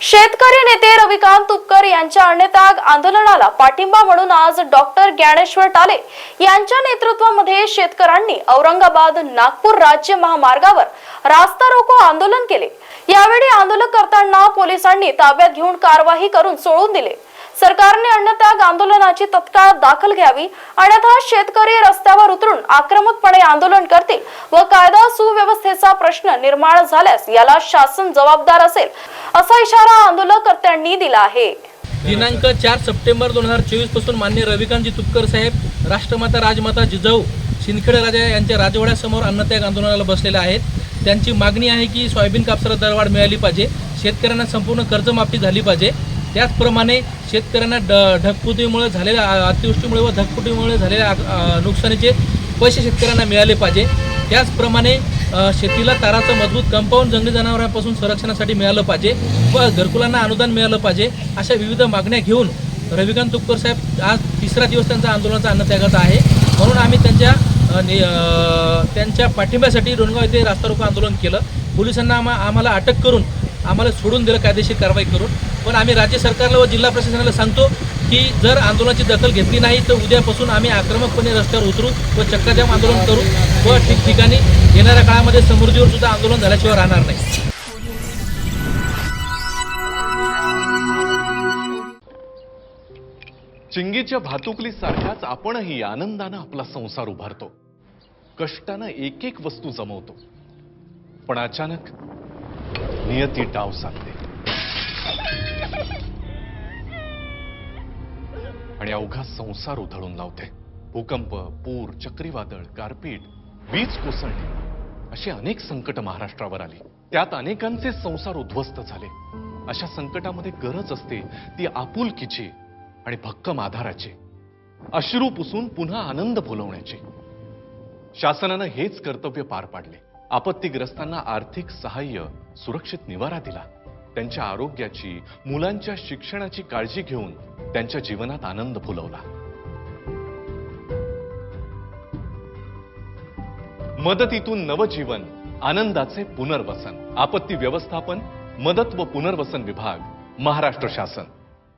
शेतकरी नेते रविकांत तुपकर यांच्या अन्नत्याग आंदोलनाला पाठिंबा म्हणून आज डॉक्टर ज्ञानेश्वर टाले यांच्या नेतृत्वामध्ये शेतकऱ्यांनी औरंगाबाद नागपूर राज्य महामार्गावर रास्ता रोको आंदोलन केले. यावेळी आंदोलन करताना पोलिसांनी ताब्यात घेऊन कारवाई करून सोडून दिले. सरकारने अन्नत्याग आंदोलनाची तत्काळ दाखल घ्यावी अन्यथा शेतकरी रस्त्यावर उतरून आक्रमकपणे आंदोलन करतील व कायदा सुव्यवस्थेचा प्रश्न निर्माण झाल्यास याला शासन जबाबदार असेल असा इशारा आंदोलनकर्त्यांनी दिला आहे. दिनांक चार सप्टेंबर दोन हजार चोवीसपासून मान्य रविकांतजी तुपकर साहेब राष्ट्रमाता राजमाता जिजाऊ शिंदखेड राजा यांच्या राजवाड्यासमोर अन्नत्याग आंदोलनाला बसलेले आहेत. त्यांची मागणी आहे की सोयाबीन कापसाला दरवाढ मिळाली पाहिजे शेतकऱ्यांना संपूर्ण कर्जमाफी झाली पाहिजे. त्याचप्रमाणे शेतकऱ्यांना ड ढगफुटीमुळे झालेल्या अतिवृष्टीमुळे व ढगफुटीमुळे झालेल्या नुकसानीचे पैसे शेतकऱ्यांना मिळाले पाहिजे. त्याचप्रमाणे शेतीला ताराचं मजबूत कंपाऊंड जंगली जनावरांपासून संरक्षणासाठी मिळालं पाहिजे व घरकुलांना अनुदान मिळालं पाहिजे अशा विविध मागण्या घेऊन रविकांत तुपकर साहेब आज तिसरा दिवस त्यांचा आंदोलनाचा अन्नत्यागाचा आहे. म्हणून आम्ही त्यांच्या त्यांच्या पाठिंब्यासाठी डोणगाव येथे रास्ता रोको आंदोलन केलं. पोलिसांना आम्हा आम्हाला अटक करून आम्हाला सोडून दिलं कायदेशीर कारवाई करून. पण आम्ही राज्य सरकारला व जिल्हा प्रशासनाला सांगतो की जर आंदोलनाची दखल घेतली नाही तर उद्यापासून आम्ही आक्रमकपणे रस्त्यावर उतरू व चक्काजाम आंदोलन करू व ठिकठिकाणी येणाऱ्या काळामध्ये समृद्धीवर सुद्धा आंदोलन झाल्याशिवाय राहणार नाही. चिंगीच्या भातुकलीसारखाच आपणही आनंदानं आपला संसार उभारतो. कष्टानं एक एक वस्तू जमवतो. पण अचानक नियती डाव साधते आणि अवघा संसार उधळून लावते. भूकंप पूर चक्रीवादळ गारपीट वीज कोसळणे अशी अनेक संकट महाराष्ट्रावर आली. त्यात अनेकांचे संसार उद्ध्वस्त झाले. अशा संकटामध्ये गरज असते ती आपुलकीची आणि भक्कम आधाराची. अश्रू पुसून पुन्हा आनंद फुलवण्याची शासनानं हेच कर्तव्य पार पाडले. आपत्तीग्रस्तांना आर्थिक सहाय्य सुरक्षित निवारा दिला. त्यांच्या आरोग्याची मुलांच्या शिक्षणाची काळजी घेऊन त्यांच्या जीवनात आनंद फुलवला. मदतीतून नवजीवन आनंदाचे पुनर्वसन. आपत्ती व्यवस्थापन मदत व पुनर्वसन विभाग महाराष्ट्र शासन.